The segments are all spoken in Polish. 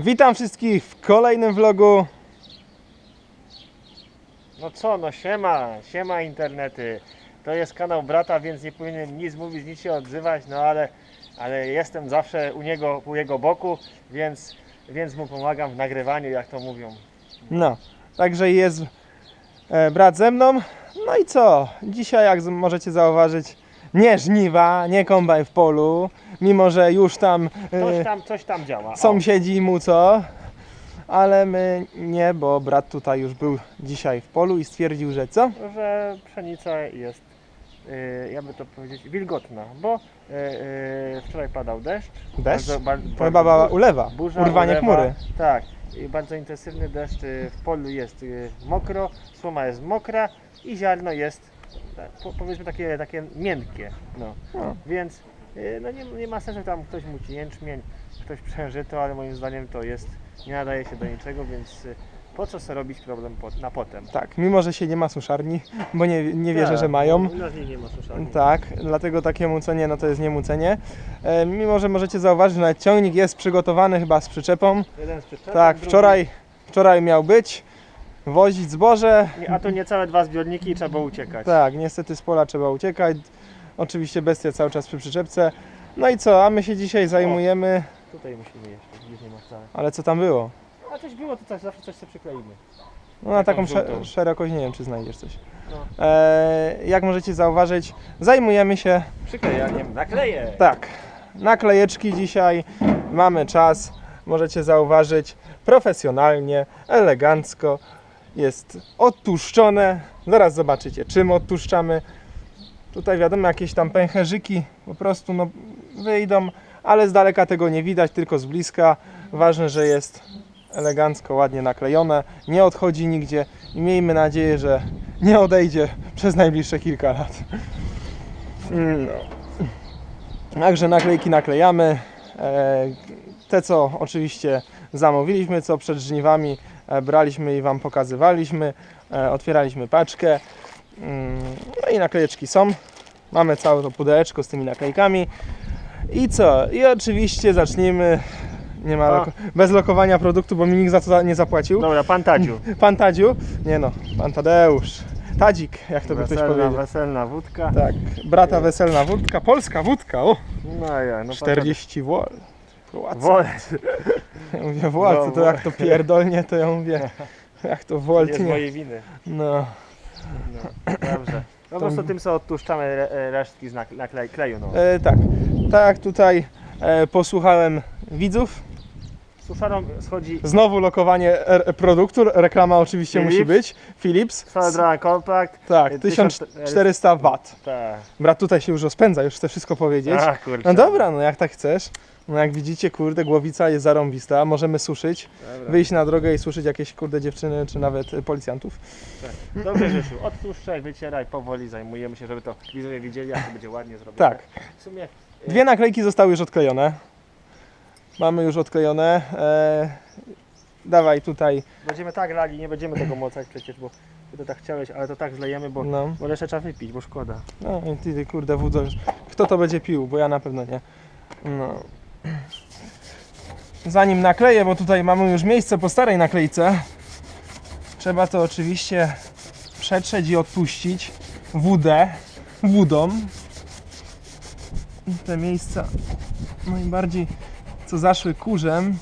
Witam wszystkich w kolejnym vlogu. No co, no siema, siema internety. To jest kanał brata, więc nie powinienem nic mówić, nic się odzywać, no ale, ale jestem zawsze u niego, u jego boku, więc, więc mu pomagam w nagrywaniu, jak to mówią. No, także jest e, brat ze mną. No i co? Dzisiaj, jak możecie zauważyć, nie żniwa, nie kombaj w polu, mimo że już tam Coś e, tam, coś tam działa. O, sąsiedzi mu co, ale my nie, bo brat tutaj już był dzisiaj w polu i stwierdził, że co? że pszenica jest, y, jakby to powiedzieć, wilgotna, bo y, y, wczoraj padał deszcz. Deszcz? Bardzo, To chyba była ulewa, burza, urwanie ulewa, chmury. Tak, i bardzo intensywny deszcz. y, W polu jest y, mokro, słoma jest mokra i ziarno jest tak, po- powiedzmy takie, takie miękkie. No. No. Więc y, no nie, nie ma sensu tam ktoś muci jęczmień, ktoś przężyto, ale moim zdaniem to jest, nie nadaje się do niczego, więc y, po co sobie robić problem po, na potem? Tak, mimo że się nie ma suszarni, bo nie, nie wierzę, Tak, że mają. U nas nie, ma suszarni. Tak, dlatego takie mucenie, no to jest niemucenie. E, mimo, że możecie zauważyć, że nawet ciągnik jest przygotowany chyba z przyczepą. Jeden z przyczepek, Tak, drugi- wczoraj, wczoraj miał być, wozić zboże. A to niecałe dwa zbiorniki i trzeba uciekać. Tak, niestety z pola trzeba uciekać. Oczywiście bestia cały czas przy przyczepce. No i co, a my się dzisiaj zajmujemy, Tutaj musimy jeszcze, gdzieś nie ma wcale. ale co tam było? A coś było, to coś, zawsze coś sobie przykleimy. No na taką Taką szerokość nie wiem, czy znajdziesz coś. No. E, jak możecie zauważyć, zajmujemy się Przyklejaniem nakleję. Tak, naklejeczki dzisiaj, mamy czas, możecie zauważyć, profesjonalnie, elegancko, jest odtłuszczone, zaraz zobaczycie czym odtłuszczamy. Tutaj wiadomo jakieś tam pęcherzyki po prostu no, wyjdą, ale z daleka tego nie widać, tylko z bliska. Ważne, że jest elegancko, ładnie naklejone, nie odchodzi nigdzie i miejmy nadzieję, że nie odejdzie przez najbliższe kilka lat. No. Także naklejki naklejamy. E, Te, co oczywiście zamówiliśmy, co przed żniwami braliśmy i Wam pokazywaliśmy. E, Otwieraliśmy paczkę. Mm, No i naklejeczki są. Mamy całe to pudełeczko z tymi naklejkami. I co? I oczywiście zaczniemy. Nie ma loko- bez lokowania produktu, bo mi nikt za to nie zapłacił. Dobra, pan Tadziu. Pan Tadziu, nie no, pan Tadeusz, Tadzik, jak to by ktoś powiedział. weselna wódka. Tak, brata weselna wódka, polska wódka, o, No ja, no 40 wol. Wol. Ja mówię Volt, No, to jak to pierdolnie, to ja mówię, jak to Nie Volt, z nie. mojej winy. No, No, dobrze. No po prostu tym sobie odtłuszczamy e, resztki z nak- naklej, kleju. No. e, tak, tak tutaj e, posłuchałem widzów, Suszarą schodzi znowu lokowanie produktu, reklama oczywiście musi Philips. być, Philips, Solid Run Compact. tak, e, 1400 W. Tak. Brat tutaj się już rozpędza, już chce wszystko powiedzieć. A, kurczę. No dobra, no jak tak chcesz. No jak widzicie, kurde, głowica jest zarąbista, możemy suszyć, Dobra. wyjść na drogę i suszyć jakieś kurde dziewczyny, czy nawet policjantów. Dobrze, Rzeszu. Odtłuszczaj, wycieraj, powoli zajmujemy się, żeby to widzowie widzieli, jak to będzie ładnie zrobione. Tak. W sumie Dwie naklejki zostały już odklejone. Mamy już odklejone. E, dawaj tutaj, będziemy tak lali, nie będziemy tego mocać przecież, bo ty to tak chciałeś, ale to tak zlejemy, bo, no. bo resztę trzeba wypić, bo szkoda. No i ty, ty kurde już. Kto to będzie pił, bo ja na pewno nie. No. Zanim nakleję, bo tutaj mamy już miejsce po starej naklejce, trzeba to oczywiście przetrzeć i odpuścić wódę, wódą. I Te miejsca najbardziej co zaszły kurzem.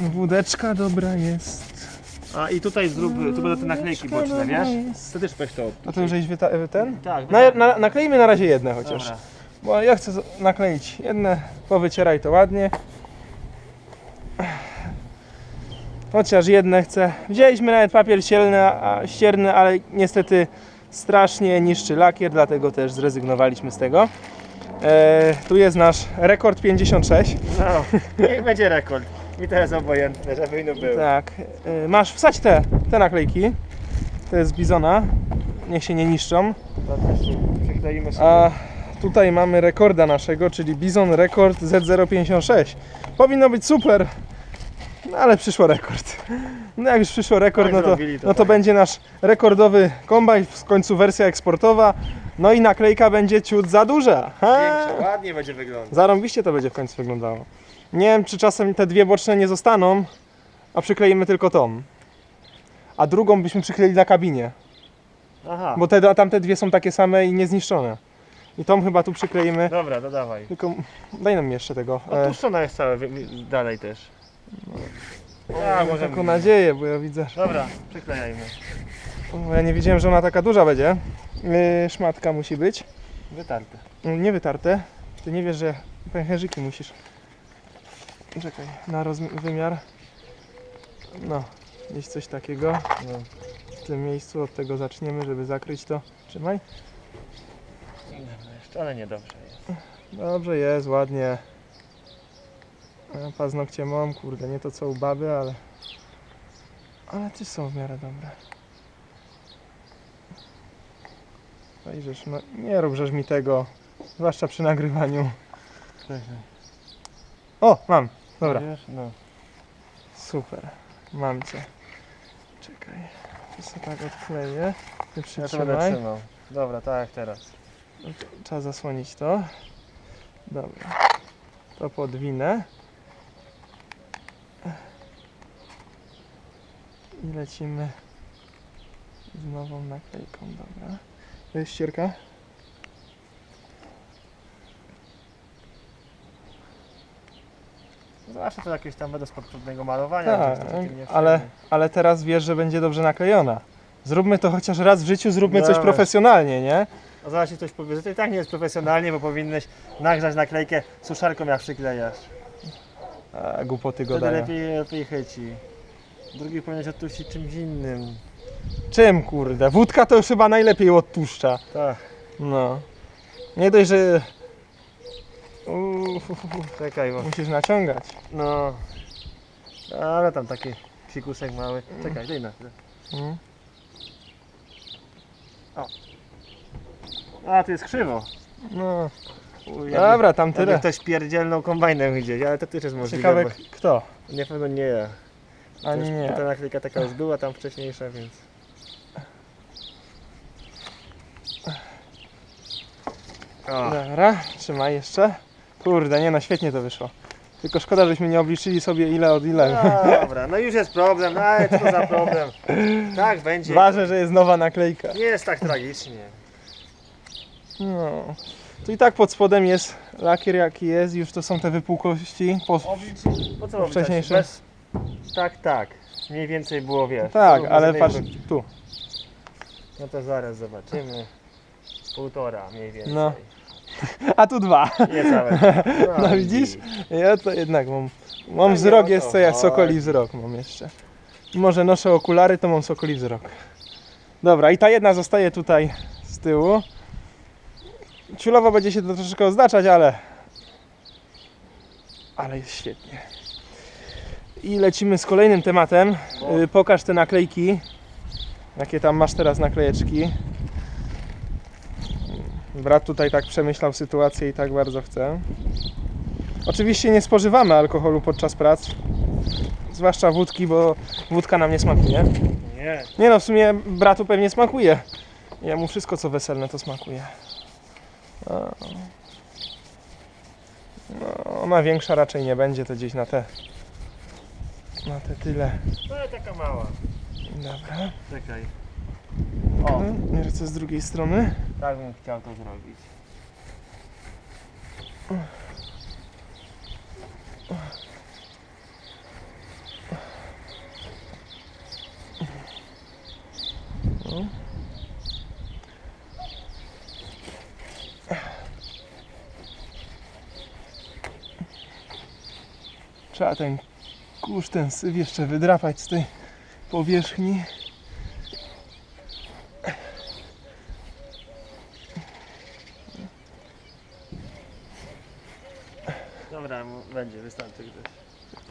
Wódeczka dobra jest. A i tutaj zrób, tu będą te naklejki boczne, wiesz? To też weź to. A to już wyta- ten? Tak, Na, na, naklejmy na razie jedne chociaż. Dobra. Bo ja chcę nakleić jedne, powycieraj to ładnie. Chociaż jedne chcę. Wzięliśmy nawet papier ścierny, a, ścierny, ale niestety strasznie niszczy lakier, dlatego też zrezygnowaliśmy z tego. E, tu jest nasz rekord 56. No, niech będzie rekord. Mi jest obojętne, żeby inny był. Tak. E, masz wsać te, te naklejki. To jest bizona. Niech się nie niszczą. To też przykleimy sobie. A tutaj mamy rekorda naszego, czyli Bizon Rekord Z056. Powinno być super, no ale przyszło rekord. No jak już przyszło rekord, Tak no to, no to tak. będzie nasz rekordowy kombajn, w końcu wersja eksportowa. No i naklejka będzie ciut za duża. Ha! Większa, ładnie będzie wyglądać. Zarąbiście to będzie w końcu wyglądało. Nie wiem, czy czasem te dwie boczne nie zostaną, a przykleimy tylko tą. A drugą byśmy przykleili na kabinie, Aha, bo te, tamte dwie są takie same i niezniszczone. I tą chyba tu przykleimy. dobra, to dawaj. Tylko daj nam jeszcze tego. E, Otuszczona jest całe wy- wy- dalej też. A, mam może taką nadzieję, bo ja widzę. że- Dobra, przyklejajmy. Bo ja nie wiedziałem, że ona taka duża będzie. Yy, szmatka musi być. Wytarte. Yy, Nie wytarte. Ty nie wiesz, że pęcherzyki musisz. Czekaj, na rozmi- wymiar. No, gdzieś coś takiego. No. W tym miejscu od tego zaczniemy, żeby zakryć to. Trzymaj. Ale niedobrze jest. Dobrze jest, ładnie. Paznokcie mam, kurde, nie to co u baby, ale... Ale też są w miarę dobre. Zajrzysz, no nie rób żeż mi tego, zwłaszcza przy nagrywaniu. O, mam, dobra? No. super, mam cię. Czekaj, to sobie tak odkleję, ty Ja to będę przytrzymaj, trzymał. Dobra, tak teraz. Trzeba zasłonić to. Dobra, to podwinę. I lecimy z nową naklejką, dobra. To jest ścierka? Zawsze to jakieś tam będę spod trudnego malowania. Tak, ale, ale teraz wiesz, że będzie dobrze naklejona. Zróbmy to chociaż raz w życiu, zróbmy coś Dobra. profesjonalnie, nie? A zaraz ci ktoś powie, że to i tak nie jest profesjonalnie, bo powinieneś nagrzać naklejkę suszarką jak przyklejasz. A, głupoty Wtedy gadają. lepiej, lepiej chyci. Drugi powinieneś odtuścić czymś innym. Czym kurde? Wódka to już chyba najlepiej odtłuszcza. Tak, No. Nie dość, że czekaj, bo... musisz naciągać. No... Ale tam taki psikusek mały. Czekaj, daj na chwilę. Mm. A, tu jest krzywo. No. Uj, jakby- Dobra, tam Jakby tyle. ktoś pierdzielną kombajnem gdzieś, ale to też jest możliwe, Ciekawe bo kto? na pewno nie ja. Ani już- nie. Ta naklejka taka już była tam wcześniejsza, więc... O, Dobra, trzymaj jeszcze. Kurde, nie no, świetnie to wyszło. Tylko szkoda, żeśmy nie obliczyli sobie ile od ile. no, dobra, no już jest problem, no ale co za problem? Tak będzie. Ważne, że jest nowa naklejka. Nie jest tak tragicznie. No. Tu i tak pod spodem jest lakier jaki jest, już to są te wypukłości. Po... Po co obliczać? Wcześniejszy. Bez... Tak, tak. Mniej więcej było, wiesz. Tak, tu ale patrz, tu. No to zaraz zobaczymy. Półtora mniej więcej. No. A tu dwa. No i widzisz? Ja to jednak mam. No Mam nie wzrok o jest co ja, sokoli wzrok mam jeszcze. Może noszę okulary, to mam sokoli wzrok. Dobra, i ta jedna zostaje tutaj z tyłu. Ciulowo będzie się to troszeczkę oznaczać, ale... Ale jest świetnie. I lecimy z kolejnym tematem. Y, Pokaż te naklejki. Jakie tam masz teraz naklejeczki. Brat tutaj tak przemyślał sytuację i tak bardzo chce. Oczywiście nie spożywamy alkoholu podczas prac. Zwłaszcza wódki, bo wódka nam nie smakuje. Nie. Nie no, w sumie bratu pewnie smakuje. Jemu wszystko co weselne to smakuje. No, ona większa raczej nie będzie, to gdzieś na te na te tyle. No ale taka mała. Dobra. Czekaj. O, No, Mierce z drugiej strony. tak bym chciał to zrobić. Trzeba ten kurz, ten syf jeszcze wydrapać z tej powierzchni. Dobra, będzie, wystarczy gdzieś.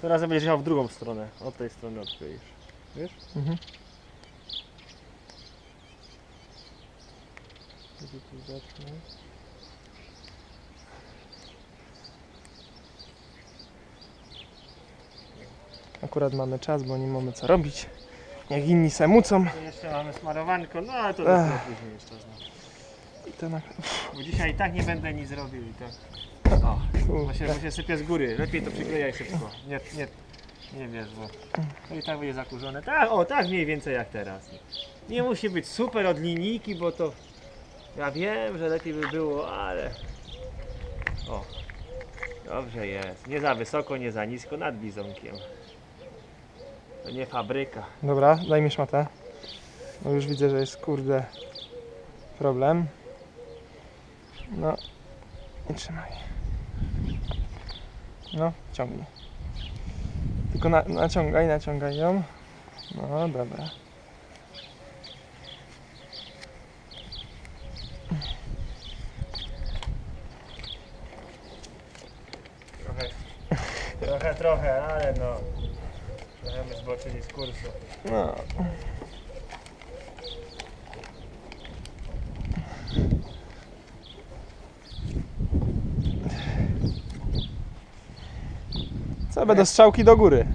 Teraz będziesz jechał w drugą stronę. Od tej strony odkleisz. Wiesz? Mhm. Gdzie tu zacznę? Akurat mamy czas, bo nie mamy co robić. Jak inni se mucą. Jeszcze mamy smarowanko, no ale to Ech. dopiero później jeszcze. I to na... Bo dzisiaj i tak nie będę nic robił i to. O, bo się, bo się sypie z góry. Lepiej to przyklejaj szybko. Nie, nie, nie wiesz, bo to i tak będzie zakurzone. Tak, o, tak mniej więcej jak teraz. Nie musi być super od linijki, bo to ja wiem, że lepiej by było, ale o, dobrze jest. Nie za wysoko, nie za nisko, nad bizonkiem. To nie fabryka. Dobra, daj mi szmatę. Bo już widzę, że jest kurde problem. No i trzymaj. No, ciągnij. Tylko na, naciągaj, naciągaj ją. No, dobra. Trochę, trochę, trochę, ale no. Zboczyli z kursu. No. Co, będą strzałki do góry.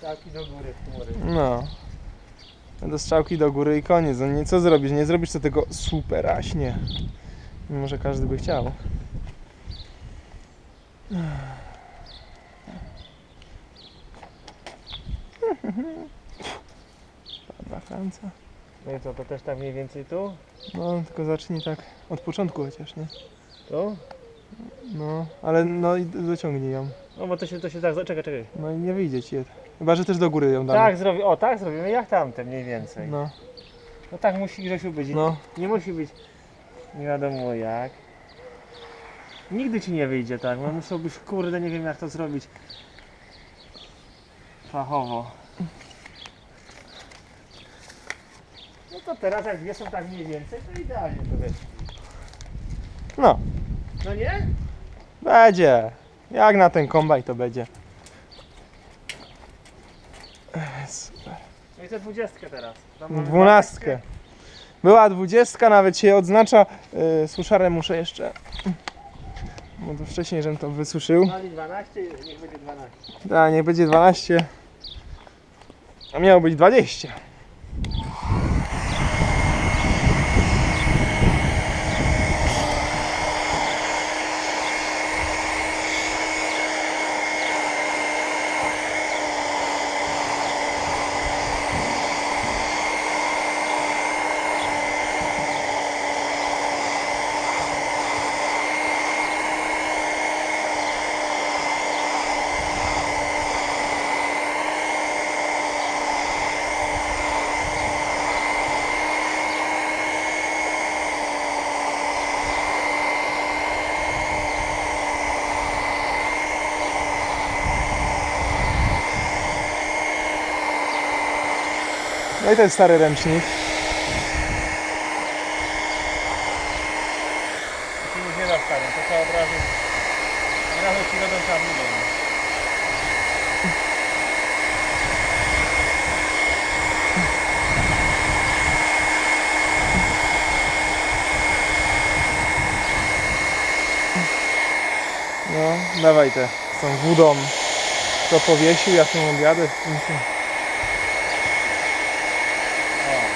Taki do góry chmury. No. Będą strzałki do góry i koniec. No nie, co zrobisz? Nie zrobisz to tego superaśnie. Mimo, że każdy by chciał. Padła Franca. No i co, to też tak mniej więcej tu? No, tylko zacznij tak od początku chociaż, nie? Tu? No, ale no i dociągnij ją. No bo to się, to się tak, czekaj, czekaj. No i nie wyjdzie ci. Chyba, że też do góry ją damy. Tak zrobi, o tak zrobimy jak tamte mniej więcej. No, No, tak musi Grzesiu być. no. Nie musi być nie wiadomo jak. Nigdy ci nie wyjdzie tak, no musiałbyś, kurde, nie wiem jak to zrobić fachowo. No to teraz jak dwie są tak mniej więcej, to idealnie to wiesz. No, No nie? będzie. Jak na ten kombaj to będzie. Ech, Super. No i to dwudziestkę teraz. Tam mamy Dwunastkę. Była dwudziestka, nawet się odznacza. Yy, suszarę muszę jeszcze. Bo to wcześniej, żebym to wysuszył. Mali 12, niech będzie 12. Da, niech będzie 12. A miało być 20. I ten stary ręcznik. Się już nie da starym, to trzeba od razu, od razu ci robią. No, dawaj te z tą wódą. To powiesił, ja tą objadę. O.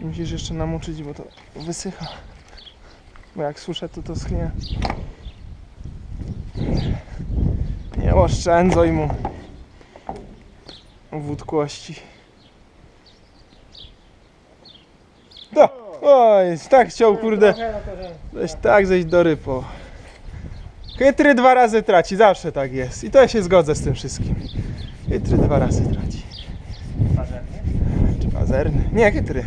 Musisz jeszcze namoczyć, bo to wysycha. Bo jak suszę, to to schnie. Nie oszczędzaj mu wódkłości. Do! Oj, tak chciał, kurde. Weź tak zejść do rypo. Chytry dwa razy traci, zawsze tak jest. I to ja się zgodzę z tym wszystkim. Chytry dwa razy traci. Pazernie. Czy pazerny? Nie, chytry.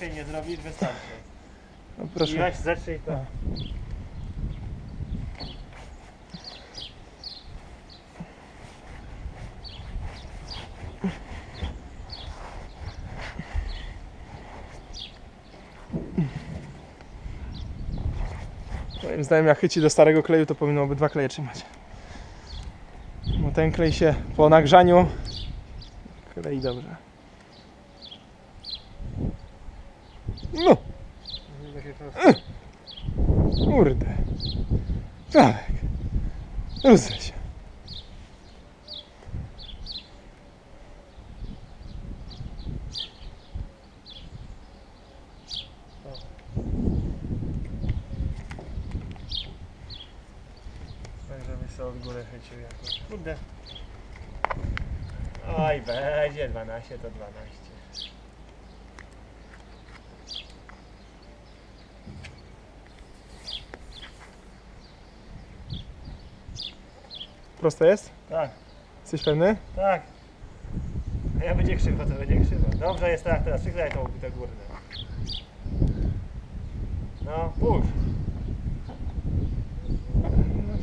lepiej nie zrobisz, wystarczy. No, proszę. I weź zacznij to. A. Moim zdaniem jak chyci do starego kleju to powinno dwa kleje trzymać. Bo ten klej się po nagrzaniu klei dobrze. No, kurde. Sławek. Ruszaj się. Tak, żeby sobie od góry chycił jakoś. Kurde. Oj, będzie 12 to 12. Prosto jest? Tak, Jesteś pewny? tak. A ja będzie krzywo, to będzie krzywo. Dobrze jest tak, teraz przyklej tą te górne. No, puść.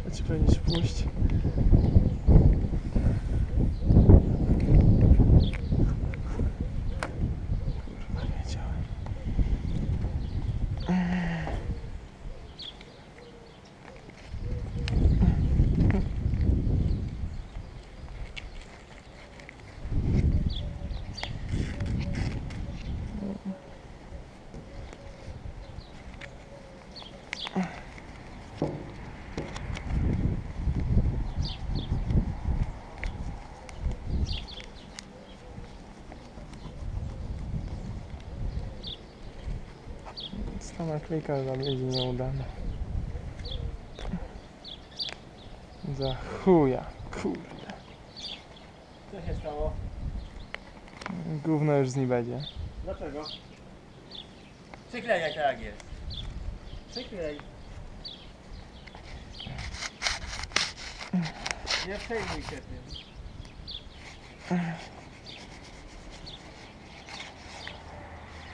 To ci powiedzieć puść. Sama klika za będzie nieudana. Za chuja, kurde. Co się stało? Gówno już z niej będzie. Dlaczego? Przyklejaj tak jak jest. Przyklej. Nie przejmuj się tym.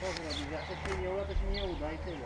Co zrobić? Jak to się nie uda, to się nie uda i tyle.